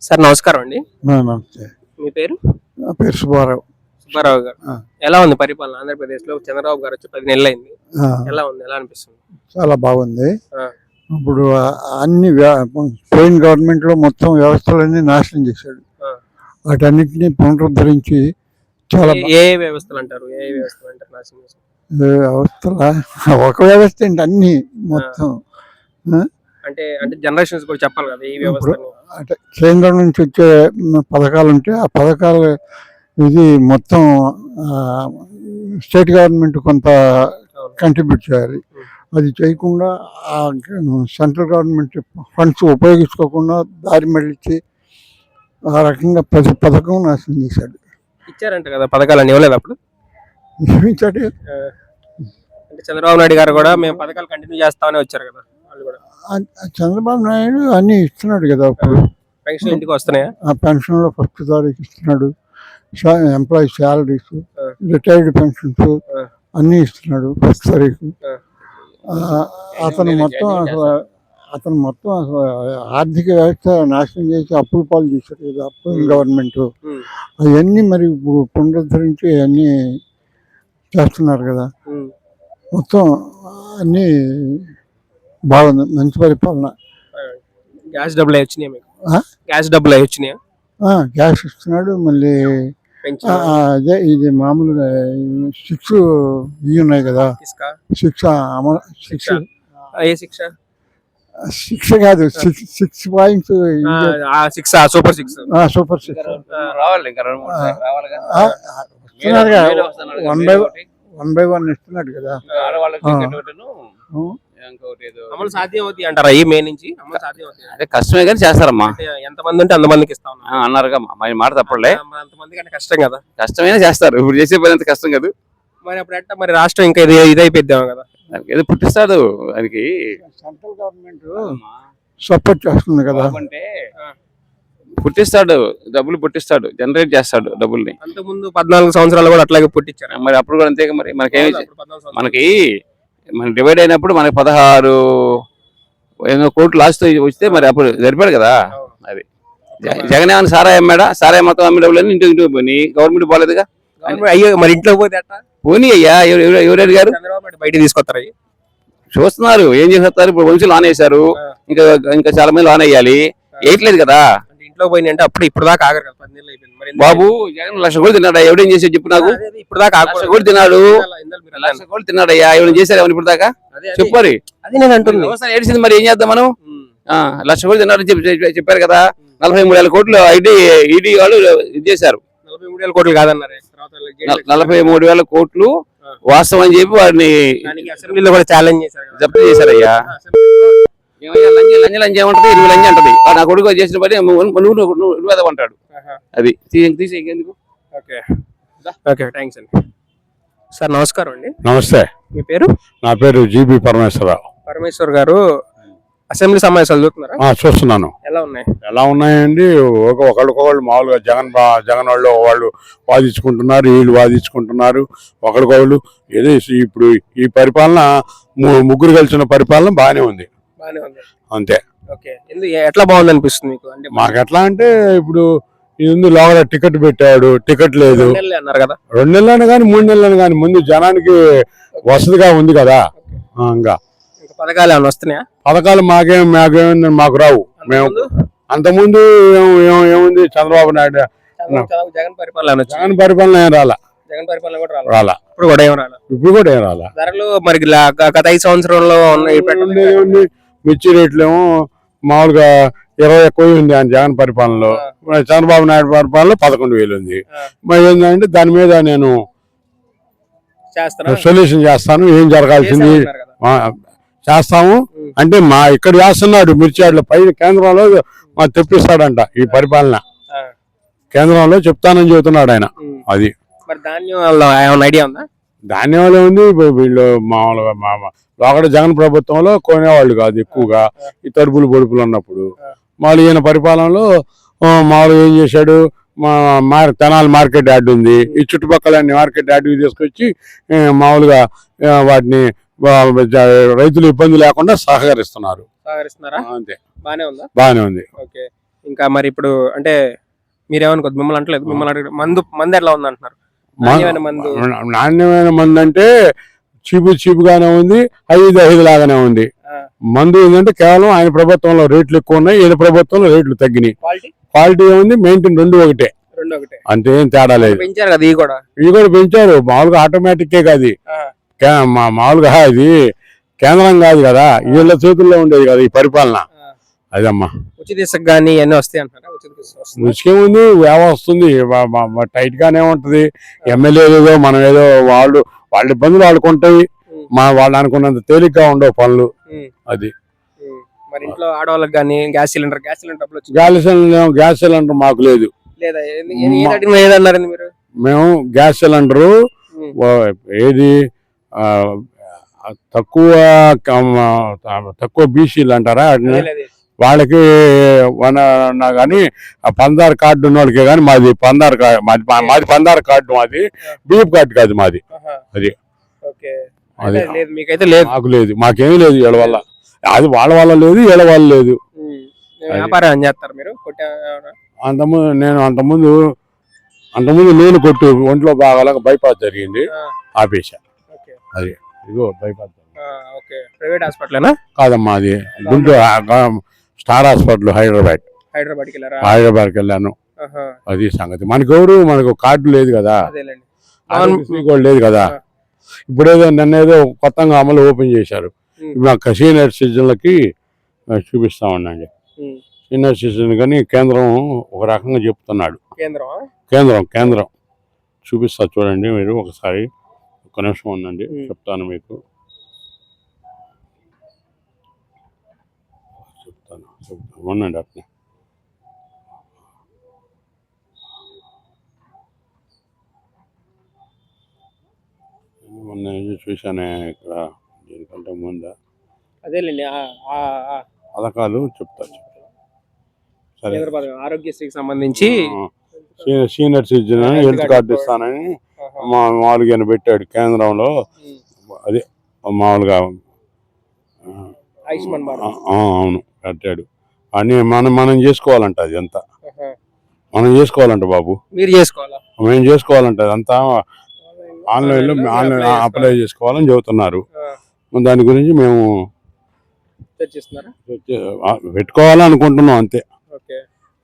Sir నమస్కారం అండి. నమస్తే. మీ పేరు? నా పేరు సుబ్బారావు. సుబ్బారావు గారు. ఆ. ఎలా ఉంది పరిపాలన ఆంధ్రప్రదేశ్లో చంద్రబాబు గారు వచ్చి పది నెలలు అయింది ఆ, ఎలా ఉంది? ఎలా అనిపిస్తుంది? చాలా బాగుంది. ఆ. ఇప్పుడు ఆ అన్ని వ్యా- పోయిన గవర్నమెంట్లో మొత్తం వ్యవస్థలన్నీ నాశనం చేశాడు. ఆ. వాటన్నిటిని పునరుద్ధరించి చాలా ఏ- ఏ వ్యవస్థలు అంటారు ఏ ఏ వ్యవస్థలు అంటారు నాశనం చేశారు? వ్యవస్థల ఒక వ్యవస్థ ఏంటి అన్ని మొత్తం? అంటే అంటే జనరేషన్స్ కూడా చెప్పాలి కదా ఈ వ్యవస్థ అంటే కేంద్రం నుంచి వచ్చే పథకాలు ఉంటే ఆ పథకాలు ఇది మొత్తం స్టేట్ గవర్నమెంట్ కొంత కంట్రిబ్యూట్ చేయాలి. అది చేయకుండా ఆ సెంట్రల్ గవర్నమెంట్ ఫండ్స్ ఉపయోగించుకోకుండా దారి మళ్ళించి ఆ రకంగా ప్రతి పథకం నాశనం చేశాడు ఇచ్చారంట కదా పథకాలు ఇవ్వలేదు అప్పుడు ఏమిచ్చాడు ఆ. అంటే చంద్రబాబు నాయుడు గారు కూడా మేము పథకాలు కంటిన్యూ చేస్తామని వచ్చారు కదా వాళ్ళు కూడా చంద్రబాబు నాయుడు అన్ని ఇస్తున్నాడు కదా అప్పుడు పెన్షన్ ఇంటికి వస్తున్నాయా ఆ పెన్షన్లో ఫస్ట్ తారీఖు ఇస్తున్నాడు ఎంప్లాయీ శాలరీస్. Retired pensions. అన్నీ ఇస్తున్నాడు ఫస్ట్ తారీఖు అతను మొత్తం అసలు అతను మొత్తం అసలు ఆర్థిక వ్యవస్థ నాశనం చేసి అప్పుల పాలు చేశాడు కదా అప్పుడు ఉమ్. గవర్నమెంట్ అవన్నీ మరి ఇప్పుడు పునరుద్ధరించి అన్నీ చేస్తున్నారు కదా. మొత్తం అన్నీ బాగుంది. మంచి పరిపాలన. గ్యాస్ డబ్బులు అవి వచ్చినాయా మీకు? గ్యాస్ డబ్బులు అవి వచ్చినాయా? ఆ, గ్యాస్ ఇస్తున్నాడు మళ్ళీ అదే ఇది మామూలుగా సిక్స్ ఇవి ఉన్నాయి కదా. సిక్స్ అమలు సిక్స్ ఆ, ఏ శిక్ష సిక్స్ కాదు సిక్స్ సిక్స్ పాయింట్స్ సిక్స్ ఆ సూపర్ సిక్స్. Super six. రావాలి వన్ కదా, బై. వన్ బై వన్ ఇస్తున్నాడు కదా. అమలు సాధ్యం అవుతాయి అంటారా? ఈ మే నుంచి అమలు సాధ్యం అవుతాయి? అదే కష్టమే కానీ చేస్తారమ్మా. అంటే ఎంతమంది ఉంటే అంతమందికి ఇస్తా అన్నారుగా మరి మాట తప్పలే. అంతమంది కంటే కష్టం కదా. కష్టమైనా చేస్తారు. ఇప్పుడు చేసే పని అంత కష్టం కాదు. మరి అప్పుడు ఎట్ట మరి రాష్ట్రం ఇంకా ఇది ఇదైపోద్దాం కదా. దానికి ఏదో పుట్టిస్తాడు. దానికి సెంట్రల్ గవర్నమెంట్ సపోర్ట్ చేస్తుంది కదా. అంటే పుట్టిస్తాడు. డబ్బులు పుట్టిస్తాడు. జనరేట్ చేస్తాడు డబ్బుల్ని. అంత ముందు పద్నాలుగు సంవత్సరాలు కూడా అట్లాగే పుట్టించారు. మరి అప్పుడు కూడా అంతే మరి. మనకేమి. మనకి మన డివైడ్ అయినప్పుడు మనకి పదహారు ఎన్నో కోట్లు లాస్ట్ వస్తే మరి అప్పుడు సరిపోయాడు కదా. అది. జగన్ ఏమైనా సారా అమ్మాడా? సారా మొత్తం అమ్మే డబ్బులు ఇంటి ఇంటికి పోయి గవర్నమెంట్ పోలేదుగా? అయ్యో మరి ఇంట్లో పోతే పోనీ అయ్యా ఎవరు అడిగారు? నాయుడు బయట తీసుకొస్తారు. చూస్తున్నారు ఏం చేస్తారు ఇప్పుడు వంశీ లాన్ వేశారు. ఇంకా ఇంకా చాలా మంది లాన్ వేయాలి వేయట్లేదు కదా. ఇంట్లో పోయినాయి అంటే అప్పుడు ఇప్పుడు దాకా ఆగరు కదా పది నెలలు అయిపోయింది. మరి ఎందుకు- బాబు జగన్ లక్ష కోట్లు తిన్నాడా? ఎవడేం చేసాడు చెప్పు నాకు? అదే, అదే, ఇప్పుడు దాకా లక్ష ఆగకూడదు. కోట్లు తిన్నాడు మీరు లక్ష కోట్లు తిన్నాడయ్యా ఎవరు చేశారు ఎవరు ఇప్పుడు దాకా అదే, అదే. చెప్పు మరి. అది నేను వ్యవసాయం ఏడిసింది మరి ఏం చేద్దాం మనం? ఉమ్. ఆ, లక్ష కోట్లు తిన్నారని చెప్పి చెప్పి- చెప్పారు కదా. నలభై మూడు వేల కోట్లు ఐటీ ఈడీ వాళ్ళు ఇది చేశారు. నలభై మూడు వేల కోట్లు కాదన్నారు. తర్వాత వీళ్ళకి జైలు నల- నలభై మూడు వేల కోట్లు. వాస్తవం అని చెప్పి వాడిని దానికి అసెంబ్లీలో కూడా ఛాలెంజ్ చేశారు కదా. జప్తు చేశారయ్యా. అసెంబ్లీలో లంజ లంజ ఏమంటది? ఇరవై లంజ అంటది. ఆ, నా కొడుకు చేసిన పని నువ్వు నువ్వు నువ్వు అంటాడు. అది. తీసి ఇంకెందుకు ఓకే. ఓకే. థ్యాంక్స్ అండి. సార్ నమస్కారం అండి. నమస్తే. మీ పేరు? నా పేరు జీబీ పరమేశ్వరరావు. పరమేశ్వర్ గారు అసెంబ్లీ సమావేశాలు చూస్తున్నారా ఆ, చూస్తున్నాను. ఎలా ఉన్నాయి? ఎలా ఉన్నాయండి? ఒక ఒకళ్ళకొకళ్ళు మామూలుగా జగన్ జగన్ వాళ్ళు వాళ్ళు వాదించుకుంటున్నారు వీళ్ళు వాదించుకుంటున్నారు. ఒకరికొకళ్ళు ఏదో ఇప్పుడు ఈ పరిపాలన ము- ముగ్గురు కలిసిన పరిపాలన బాగానే ఉంది. బాగానే ఉంది అంతే. ఓకే. ఎందుకు ఎట్లా బాగుంది అనిపిస్తుంది మీకు? అంటే మాకు ఎట్లా అంటే ఇప్పుడు ఇది లోపల టికెట్ పెట్టాడు టికెట్ లేదు. రెండు నెలలే అన్నారు కదా? రెండు నెలలని కానీ మూడు నెలలని కానీ ముందు జనానికి వసతిగా ఉంది కదా. ఆ, ఇంకా. ఇంకా పథకాలు ఏమైనా వస్తున్నాయా? పథకాలు మాకేం మాకేం మాకు రావు. మేము అంతకుముందు ఏం- ఏం- ఏముంది? చంద్రబాబు నాయుడు చంద్రబాబు- చంద్రబాబు జగన్ పరిపాలన వచ్చింది? జగన్ పరిపాలన ఏం రాలా? జగన్ పరిపాలన కూడా రాలేదు రాలా. ఇప్పుడు కూడా ఏం రాలేదు ఇప్పుడు కూడా ఏం రాలా? ధరలు మరి లా- గ- గత ఐదు సంవత్సరంలో ఉన్న ఈ పెట్రోల్ ఉండేది ఉంది. మిర్చి రేట్లు ఏమో మామూలుగా ఇరవై ఎక్కువ ఉంది ఆయన జగన్ పరిపాలనలో. చంద్రబాబు నాయుడు పరిపాలనలో పదకొండు వేలు ఉంది. మరి ఏంటంటే దాని మీద నేను సొల్యూషన్ చేస్తాను ఏం జరగాల్సింది? చేస్తాము. అంటే మా ఇక్కడ చేస్తున్నాడు మిర్చి అట్లా పై కేంద్రంలో మా తెప్పిస్తాడంట ఈ పరిపాలన. కేంద్రంలో చెప్తానని చెబుతున్నాడు ఆయన. అది. మరి ఐడియా ఉందా? ధాన్యంలో ఉంది వీళ్ళు మామూలుగా లోకడ జగన్ ప్రభుత్వంలో కొనేవాళ్ళు కాదు ఎక్కువగా. ఈ తరుపులు పొడుపులు ఉన్నప్పుడు. మామూలు ఈయన పరిపాలనలో ఆ, మామూలుగా ఏం చేశాడు? మా తెనాలి మార్కెట్ యార్డ్ ఉంది. ఈ చుట్టుపక్కల అన్ని మార్కెట్ యార్డ్ తీసుకొచ్చి మామూలుగా వాటిని రైతులు ఇబ్బంది లేకుండా సహకరిస్తున్నారు. సహకరిస్తున్నారా? అంతే. బానే ఉందా? బాగానే ఉంది. ఓకే. ఇంకా మరి ఇప్పుడు అంటే మీరేమనుకోద్దు మిమ్మల్ని అంటలేదు. మిమ్మల్ని మందు మందు ఎట్లా ఉంది అంటున్నారు నాణ్యమైన మందు. అంటే చీపు చీపుగానే ఉంది ఐదు ఐదు లాగానే ఉంది. మందు ఏంటంటే కేవలం ఆయన ప్రభుత్వంలో రేట్లు ఎక్కువ ఉన్నాయి ఈయన ప్రభుత్వంలో రేట్లు తగ్గినాయి. క్వాలిటీ ఏముంది? మెయింటైన్ రెండు ఒకటే. అంతే ఏం తేడా లేదు. పెంచారు కదా ఇవి కూడా? పెంచారు. మామూలుగా ఆటోమేటిక్ కాదు. మామూలుగా ఇది కేంద్రం కాదు కదా. వీళ్ళ చేతుల్లో ఉండేది కదా ఈ పరిపాలన. అదమ్మా. ఉచిత కానీ ఇవన్నీ వస్తాయి అంటారా ఉచిత ఇసుక వస్తుందా? ముసుకే ఉంది వేవ వస్తుంది. టైట్ గానే ఉంటది. ఎమ్మెల్యే ఏదో మనం ఏదో వాళ్ళు వాళ్ళ ఇబ్బందులు వాళ్ళకు ఉంటాయి ఉమ్, మా వాళ్ళు అనుకున్నంత తేలిగ్గా ఉండవు పనులు. అది. మరి ఇంట్లో ఆడవాళ్ళకి కానీ gas cylinder gas cylinder gas cylinder gas cylinder మాకు లేదు. మేము గ్యాస్ సిలిండరు ఏది తక్కువ తక్కువ బీసీలు అంటారా. వాళ్ళకి అన్నా కానీ పందార్ కార్డు ఉన్న వాళ్ళకి కానీ మాది పందార్ కార్డు మాది మాది పందార్ కార్డు మాది. బీప్ కార్డు కాదు మాది. అది. ఓకే. అది. మీకైతే లేదు. మాకు లేదు. మాకేమీ లేదు వీళ్ళ వల్ల. అది వాళ్ళ వల్ల లేదు వీళ్ళ వల్ల లేదు. వ్యాపారం చేస్తారు మీరు? అంతకుముందు నేను అంతకుముందు అంతకుముందు నూనె కొట్టు ఒంట్లో బాగాలేక బైపాస్ జరిగింది. ఆపేసా ఓకే. ఇదిగో బైపాస్ ప్రైవేట్ హాస్పిటలేనా? కాదమ్మా అది గుంటూరు స్టార్ హాస్పిటల్ హైదరాబాద్. హైదరాబాద్కి వెళ్ళారా? హైదరాబాద్కి వెళ్ళాను. అది సంగతి. మనకి ఎవరు మనకు కార్డు లేదు కదా. కూడా లేదు కదా. ఇప్పుడు ఏదో నిన్న ఏదో కొత్తగా అమలు ఓపెన్ చేశారు. మా సీనియర్ సిటిజన్లకి ఆ, చూపిస్తామనండి ఉమ్. సీనియర్ సిటిజన్ కానీ కేంద్రం ఒక రకంగా చెప్తున్నాడు. కేంద్రం కేంద్రం. చూపిస్తా చూడండి మీరు ఒకసారి. ఒక నిమిషం ఉండండి. ఉమ్. చెప్తాను మీకు. చెప్తాను ఉండండి అట్నే మొన్న చూశానే ఇక్కడ దీనికంటే ముందా అదేలేండి. పథకాలు చెప్తా చెప్తా. సరే ఆరోగ్యశ్రీకి సంబంధించి senior citizen health health card ఇస్తానని. మా మామూలుగా ఈయన పెట్టాడు కేంద్రంలో. అదే మామూలుగా అవును కట్టాడు అని మనం మనం చేసుకోవాలంట అది అంతా. మనం చేసుకోవాలంట బాబు. మీరు చేసుకోవాలా? మేము చేసుకోవాలంట అదంతా ఆన్లైన్లో ఆన్లైన్ అప్లై చేసుకోవాలని చెబుతున్నారు. దాని గురించి మేము పెట్టుకోవాలనుకుంటున్నాం అంతే.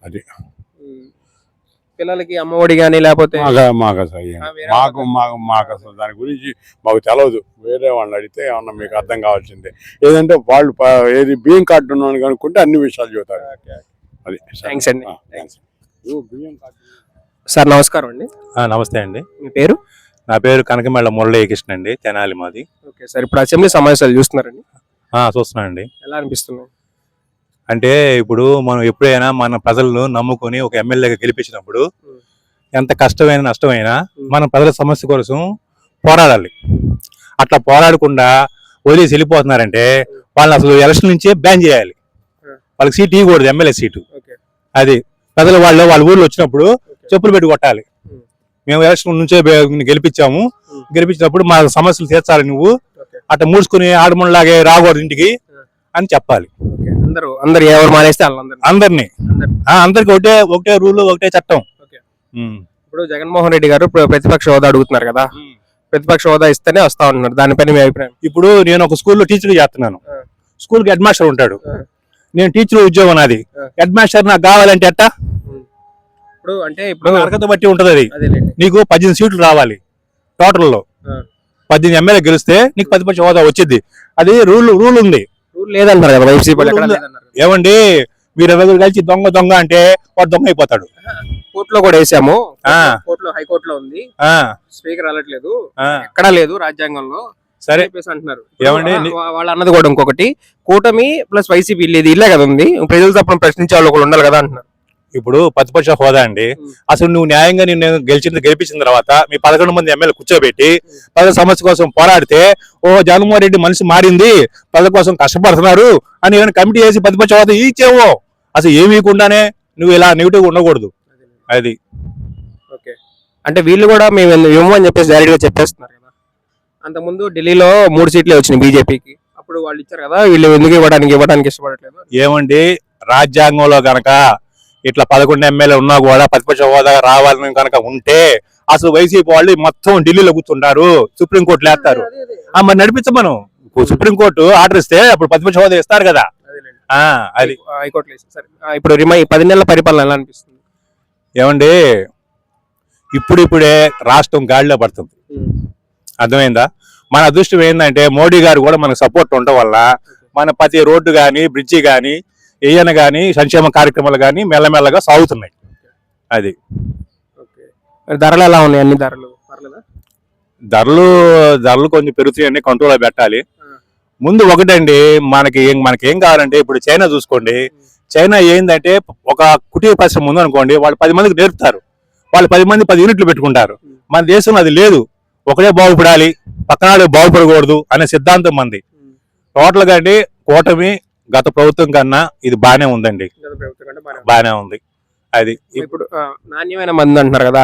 అది. పిల్లలకి అమ్మఒడి కానీ లేకపోతే మాకు మాకు అసలు ఏం- ఆ, వేరే మాకు వాళ్ళకి- మాకు మాకు అసలు దాని గురించి మాకు తెలియదు వేరే వాళ్ళని అడిగితే ఏమన్నా మీకు అర్థం కావాల్సిందే. ఏదంటే వాళ్ళు ప- ఏది బియ్యం కార్డు ఉన్నాను కనుక్కుంటే అన్ని విషయాలు చెబుతారు. ఓకే. అది. థ్యాంక్స్ అండి. బియ్యం కార్డు. సార్ నమస్కారం అండి. ఆ, నమస్తే అండి. మీ పేరు? నా పేరు కనకమెళ్ళ మురళీకృష్ణ అండి తెనాలి మాది. ఓకే సార్ ఇప్పుడు అసెంబ్లీ సమావేశాలు చూస్తున్నారండి. ఆ, చూస్తున్నానండి. ఎలా అనిపిస్తుంది? అంటే ఇప్పుడు మనం ఎప్పుడైనా మన ప్రజలను నమ్ముకొని ఒక ఎమ్మెల్యేగా గెలిపించినప్పుడు. ఎంత కష్టమైన నష్టమైనా. మన ప్రజల సమస్య కోసం పోరాడాలి అట్లా పోరాడకుండా వదిలేసి వెళ్ళిపోతున్నారంటే వాళ్ళని అసలు ఎలక్షన్ నుంచే బ్యాన్ చేయాలి. వాళ్ళకి సీట్ ఇవ్వకూడదు ఎమ్మెల్యే సీటు అది ప్రజలు వాళ్ళు వాళ్ళ ఊర్లో వచ్చినప్పుడు. చెప్పులు పెట్టి కొట్టాలి. మేము ఎలక్షన్ నుంచే గెలిపించాము. గెలిపించినప్పుడు మా సమస్యలు తీర్చాలి నువ్వు అట్లా మూసుకుని ఆడమనిలాగే రాకూడదు ఇంటికి అని చెప్పాలి అందరూ అందరు ఎవరు మానేస్తే వాళ్ళందరూ అందరినీ. అందరికి ఒకటే ఒకటే రూల్ ఒకటే చట్టం. ఇప్పుడు జగన్మోహన్ రెడ్డి గారు ప్ర- ప్రతిపక్ష హోదా అడుగుతున్నారు కదా. ప్రతిపక్ష హోదా ఇస్తేనే వస్తా ఉంటున్నారు. దానిపైన మీ అభిప్రాయం? ఇప్పుడు నేను ఒక స్కూల్లో టీచర్ చేస్తున్నాను. ఆ. స్కూల్కి హెడ్ మాస్టర్ ఉంటాడు. నేను టీచర్ ఉద్యోగం నాది. హెడ్ మాస్టర్ నాకు కావాలంటే అట్టా ఇప్పుడు అంటే ఇప్పుడు అర్హత బట్టి ఉంటది అది. నీకు పద్దెనిమిది సీట్లు రావాలి. టోటల్లో ఆ. పద్దెనిమిది ఎమ్మెల్యే గెలిస్తే నీకు ప్రతిపక్ష హోదా వచ్చింది అది రూల్ రూల్ ఉంది. లేదంటారు కదా వైసీపీ ఎక్కడ. లేదన్నారు ఏమండి మీరు ఎవరు కలిసి దొంగ దొంగ అంటే వాడు దొంగ అయిపోతాడు. కోర్టులో కూడా వేసాము. ఆ. కోర్టులో హైకోర్టులో ఉంది. ఆ, స్పీకర్ ఆ, ఎక్కడా లేదు రాజ్యాంగంలో. సరే. అంటున్నారు. ఏమండి? వాళ్ళు అన్నది కూడా ఇంకొకటి. కూటమి ప్లస్ వైసీపీ ఇది ఇల్లే కదా ఉంది. ప్రజలు తప్పని ప్రశ్నించే వాళ్ళు ఒకళ్ళు ఉండాలి కదా అంటున్నారు. ఇప్పుడు ప్రతిపక్ష హోదా అండి. అసలు నువ్వు న్యాయంగా నిన్ను గెలిచిన గెలిపించిన తర్వాత మీ పదకొండు మంది ఎమ్మెల్యే కూర్చోబెట్టి ప్రజల సమస్య కోసం పోరాడితే ఓ జగన్మోహన్ రెడ్డి మనిషి మారింది ప్రజల కోసం కష్టపడుతున్నారు అని ఏమైనా కమిటీ చేసి ప్రతిపక్ష హోదా ఇచ్చేవో? అసలు ఏమి ఇవ్వకుండానే నువ్వు ఇలా నెగిటివ్ ఉండకూడదు. అది. ఓకే. అంటే వీళ్ళు కూడా మేము ఎందుకు ఇవ్వము అని చెప్పేసి డైరెక్ట్గా చెప్పేస్తున్నారు కదా. అంతకుముందు ఢిల్లీలో మూడు సీట్లే వచ్చినాయి బీజేపీకి. అప్పుడు వాళ్ళు ఇచ్చారు కదా వీళ్ళు ఎందుకు ఇవ్వడానికి ఇవ్వడానికి ఇష్టపడట్లేదు ఏమండి? రాజ్యాంగంలో గనక ఇట్లా పదకొండు ఎమ్మెల్యే ఉన్నా కూడా ప్రతిపక్ష హోదా రావాలని కనుక ఉంటే అసలు వైసీపీ వాళ్ళు మొత్తం ఢిల్లీలో కూర్చుంటారు. సుప్రీంకోర్టులో వేస్తారు. ఆ, మరి నడిపించమను సుప్రీంకోర్టు ఆర్డర్ ఇస్తే అప్పుడు ప్రతిపక్ష హోదా ఇస్తారు కదా. ఆ అది. ఇప్పుడు రిమై పది నెలల పరిపాలన ఎలా అనిపిస్తుంది? ఏమండి? ఇప్పుడిప్పుడే రాష్ట్రం గాడిలో పడుతుంది. అర్థమైందా? మన అదృష్టం ఏంటంటే మోడీ గారు కూడా మనకు సపోర్ట్ ఉండటం వల్ల మన ప్రతి రోడ్డు కానీ బ్రిడ్జి కానీ ఏయన కానీ సంక్షేమ కార్యక్రమాలు కానీ మెల్లమెల్లగా సాగుతున్నాయి. అది. ధరలు ఎలా ఉన్నాయి? అన్ని ధరలు ధరలు ధరలు కొంచెం పెరుగుతాయండి కంట్రోల్లో పెట్టాలి. ముందు ఒకటండి మనకి ఏం మనకి ఏం కావాలంటే ఇప్పుడు చైనా చూసుకోండి. చైనా ఏంటంటే ఒక కుటీర పరిశ్రమ ఉంది అనుకోండి వాళ్ళు పది మందికి నేర్పుతారు. వాళ్ళు పది మంది పది యూనిట్లు పెట్టుకుంటారు. మన దేశంలో అది లేదు. ఒకడే బాగుపడాలి పక్కనాడు బాగుపడకూడదు అనే సిద్ధాంతం మంది. టోటల్గా అండి కూటమి గత ప్రభుత్వం కన్నా ఇది బానే ఉందండి బాగానే ఉంది. బానే ఉంది అది ఇప్పుడు నాణ్యమైన మంది అంటున్నారు కదా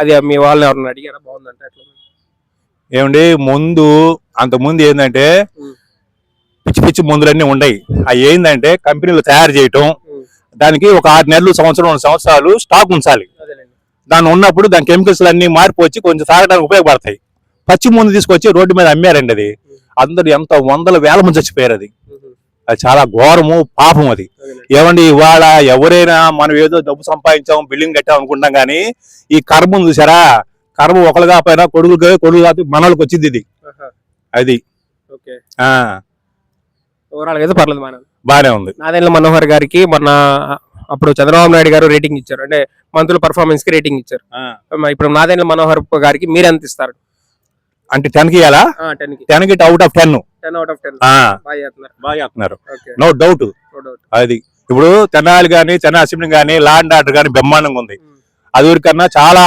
అది మీ వాళ్ళు ఎవరన్నా అడిగారా బాగుందంటే? ఏమండి ముందు అంత ముందు ఏంటంటే. పిచ్చి పిచ్చి మందులన్నీ ఉండయి అవి ఏంటంటే కంపెనీలు తయారు చేయటం. దానికి ఒక ఆరు నెలలు సంవత్సరం రెండు సంవత్సరాలు స్టాక్ ఉంచాలి. దాన్ని ఉన్నప్పుడు దాని కెమికల్స్ అన్ని మారిపోయి కొంచెం తాగడానికి ఉపయోగపడతాయి పచ్చి ముందు తీసుకొచ్చి రోడ్డు మీద అమ్మారండి అది అందరు ఎంత వందల వేల మంది చచ్చిపోయారు అది. అది చాలా ఘోరము పాపం అది. ఏమండి ఇవాళ ఎవరైనా మనం ఏదో డబ్బు సంపాదించాం బిల్డింగ్ కట్టాం అనుకుంటాం కానీ ఈ కర్మ ఉంది చూసారా కర్మ ఒకరు కాకపోయినా కొడుకు కొడుకు కాదు మనోళ్ళకి వచ్చింది ఇది. అది. అయితే పర్లేదు బానే ఉంది. నాదెండ్ల మనోహర్ గారికి మొన్న అప్పుడు చంద్రబాబు నాయుడు గారు రేటింగ్ ఇచ్చారు. అంటే మంత్రుల పర్ఫార్మెన్స్కి రేటింగ్ ఇచ్చారు. ఇప్పుడు నాదెండ్ల మనోహర్ గారికి మీరు ఎంత ఇస్తారు? అంటే టెన్కి ఇవ్వాలా టెన్కి టెన్కి out of ten ten out of ten. బాగా చేస్తున్నారు. బాగా చేస్తున్నారు. ఓకే. No doubt. అది ఇప్పుడు తెనాలి కానీ తెనాలి అసెంబ్లీ కానీ లాండ్ ఆర్డర్ కానీ బ్రహ్మాండంగా ఉంది. అది ఊరికన్నా చాలా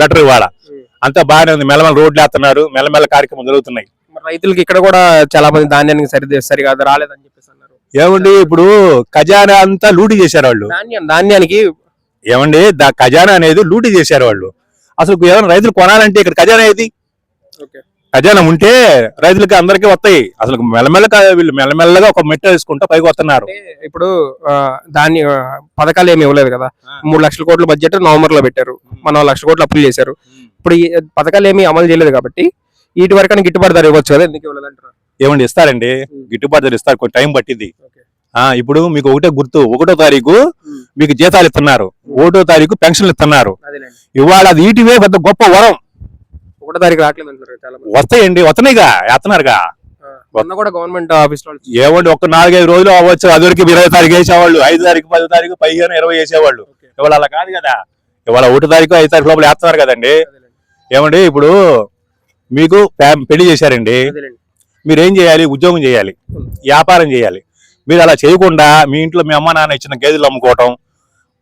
బెటర్ ఇవాళ. అంతా బాగానే ఉంది. మెల్లమెల్ల రోడ్లు వేస్తున్నారు. మెల్లమెల్ల కార్యక్రమం జరుగుతున్నాయి. రైతులకి ఇక్కడ కూడా చాలా మంది ధాన్యానికి సరి సరిగా రాలేదని చెప్పేసి అన్నారు. ఏమండి ఇప్పుడు ఖజానా అంతా లూటీ చేశారు వాళ్ళు. ధాన్యం ధాన్యానికి ఏమండి ఖజానా అనేది లూటీ చేశారు వాళ్ళు. అసలు ఏమైనా రైతులు కొనాలంటే ఇక్కడ ఖజానా ఏది? ఖజానా ఉంటే రైతులకి అందరికీ వస్తాయి. అసలు మెల్లమెల్లగా వీళ్ళు. మెల్లమెల్లగా ఒక మెట్ట వేసుకుంటా పైకి వస్తున్నారు. ఇప్పుడు ఆ, పథకాలు ఏమి ఇవ్వలేదు కదా. మూడు లక్షల కోట్ల బడ్జెట్ నవంబర్లో పెట్టారు మనం లక్ష కోట్లు అప్పులు చేశారు. ఇప్పుడు ఈ పథకాలు ఏమి అమలు చేయలేదు కాబట్టి వీటి వరకు గిట్టుబాటు ధర ఇవ్వచ్చు కదా. ఎందుకు ఇవ్వలేదు అంటారు ఏమండి ఇస్తారండి. గిట్టుబాటు ధర ఇస్తారు. కొంచెం టైం పట్టింది. ఇప్పుడు మీకు ఒకటే గుర్తు. ఒకటో తారీఖు. మీకు జీతాలు ఇస్తున్నారు. ఒకటో తారీఖు పెన్షన్లు ఇస్తున్నారు. ఇవాళ అది ఈటివే పెద్ద గొప్ప వరం. ఒకటో తారీఖు రావట్లేదు చాలా మంది. వస్తాయండి వస్తున్నాయిగా వేస్తున్నారుగా. మొన్న కూడా గవర్నమెంట్ ఆఫీస్లో ఏమండి ఒక నాలుగైదు రోజులు అవ్వచ్చు అది వరకు ఇరవై తారీఖు వేసేవాళ్ళు ఐదు తారీఖు పదో తారీఖు పదిహేను ఇరవై వేసేవాళ్ళు. ఇవాళ అలా కాదు కదా. ఇవాళ ఒకటో తారీఖు ఐదు తారీఖు లోపల వేస్తున్నారు కదండి. ఏమండి ఇప్పుడు మీకు పెళ్ళి చేశారండి. మీరు ఏం చేయాలి? ఉద్యోగం చేయాలి. వ్యాపారం చేయాలి. మీరు అలా చేయకుండా మీ ఇంట్లో మీ అమ్మ నాన్న ఇచ్చిన గేదెలు అమ్ముకోవటం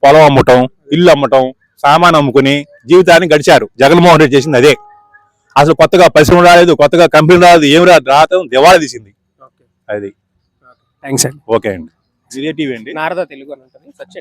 పొలం అమ్మటం ఇల్లు అమ్మటం సామాన్ అమ్ముకుని జీవితాన్ని గడిచారు. జగన్మోహన్ రెడ్డి చేసింది అదే. అసలు కొత్తగా పరిశ్రమ రాలేదు కొత్తగా కంపెనీ రాలేదు ఏం రాదు రావటం దివాళా తీసింది. ఓకే. అది. థ్యాంక్స్ అండి. ఓకే అండి. ఇదే టీవీ అండి నారద తెలుగు అని ఉంటుంది. సచ్